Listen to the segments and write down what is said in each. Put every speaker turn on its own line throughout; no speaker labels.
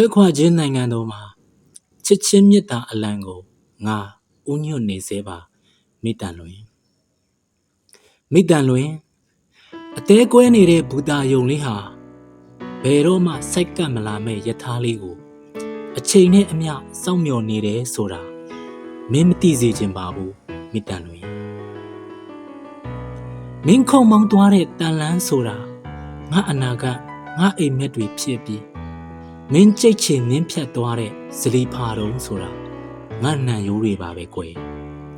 ခွဲခွာခြင်းနိုင်ငံတော်မှာချစ်ချင်းမေတ္တာအလံကိုငါဥညွတ်နေစေပါမိတန်လွင်မိတန်လွင်အသေးကွဲနေတဲ့ဘူတာယုံလေးဟာဘယ်တော့မှစိုက်ကပ်မလာမဲ့ယထာလေးကိုအချိန်နဲ့အမျှစောင့်မျှော်နေတယ်ဆိုတာမင်းမသိစေချင်ပါဘူးမိတန်လွင်မင်းခုံမောင်းသွားတဲ့တန်လန်းဆိုတာငါအနာကငါအိမ်မက်တွေဖြစ်ပြီး မင်းကြိတ်ချင်မင်းဖြတ်သွားတဲ့ဇလီဖာတုံးဆိုတာငါနံရိုးတွေပါပဲကွယ်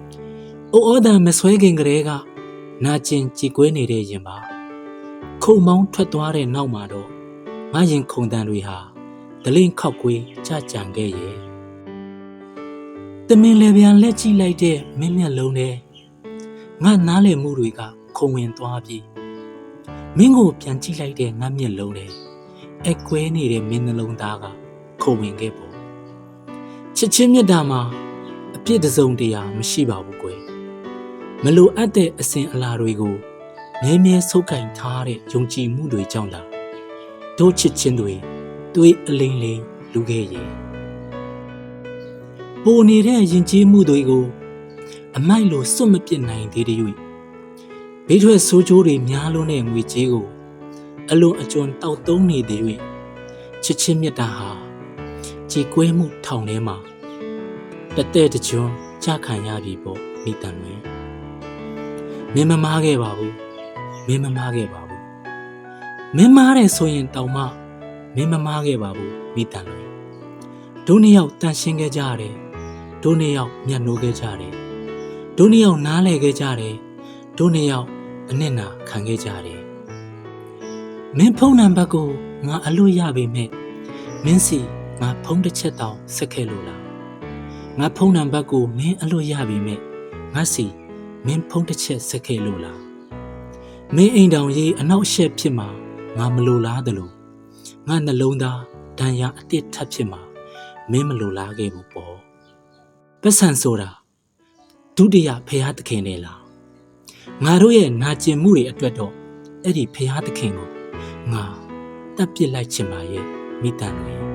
။အိုဩဒံမဆွဲခင်ကလေးကနာကျင်ကြည်ကွဲနေတဲ့ရင်ပါခုံမောင်းထွက်သွားတဲ့နောက်မှာတော့ငါရင်ခုန်တန်တွေဟာဒလင်းခောက်ကွေးကြကြံခဲ့ရဲ့။တမင်လေပြန်လက်ကြည့်လိုက်တဲ့မင်းမျက်လုံးထဲငါနားလည်မှုတွေကခုံဝင်သွားပြီးမင်းကိုပြန်ကြည့်လိုက်တဲ့ငါမျက်လုံးထဲ အကွဲနေတဲ့မင်းနှလုံးသားကခုံဝင်ခဲ့ပေါ့ချစ်ချင်းမြတ်တာမှာအပြစ်တစုံတရာမရှိပါဘူးကွယ်မလိုအပ်တဲ့အစဉ်အလာတွေကိုမြဲမြဲဆုပ်ကင်ထားတဲ့ယုံကြည်မှုတွေကြောင့်လားတို့ချစ်ချင်းတွေတွေးအလိမ့်လိမ့်လူခဲ့ရဲ့ပိုနေတဲ့ယဉ်ကျေးမှုတွေကိုအမိုက်လိုစွတ်မပစ်နိုင်သေးတဲ့၍ဘေးထွက်ဆိုးကျိုးတွေများလွန်းတဲ့ငွေကြေးကို အလွန်အကျွံတောက်သုံးနေသေး၍ချစ်ချင်းမြတ်တာဟာကြည်ကွဲမှုထောင်ထဲမှာတတဲ့တကြွကြခံရပြီပေါ့မိတန်တွင်မင်းမမားခဲ့ပါဘူးမင်းမမားခဲ့ပါဘူးမင်းမားတယ်ဆိုရင်တောင်မှမင်းမမားခဲ့ပါဘူးမိတန်တွင်တို့နှစ်ယောက်တန်ရှင်းခဲ့ကြရတယ်တို့နှစ်ယောက်မျက်နှိုးခဲ့ကြတယ်တို့နှစ်ယောက်နားလဲခဲ့ကြတယ်တို့နှစ်ယောက်အနစ်နာခံခဲ့ကြတယ် မင်းဖုန်းနံပါတ်ကိုငါအလို့ရပေမဲ့မင်းစီငါဖုန်းတစ်ချက်တောင်ဆက်ခဲ့လို့လားငါဖုန်းနံပါတ်ကိုမင်းအလို့ရပေမဲ့ငါစီမင်းဖုန်းတစ်ချက်ဆက်ခဲ့လို့လားမင်းအိမ်တောင်ရေးအနောက်ရှက်ဖြစ်မှာငါမလိုလားတယ်လို့ငါနှလုံးသားဒဏ်ရာအတစ်ထပ်ဖြစ်မှာမင်းမလိုလားခဲ့ဘူးပေါ့ပတ်စံဆိုတာဒုတိယဖရာသခင်နဲ့လားငါတို့ရဲ့နာကျင်မှုတွေအတွက်တော့အဲ့ဒီဖရာသခင်ကို ငါတပ်ပစ်လိုက်ချင်ပါရဲ့မိတန်တွေ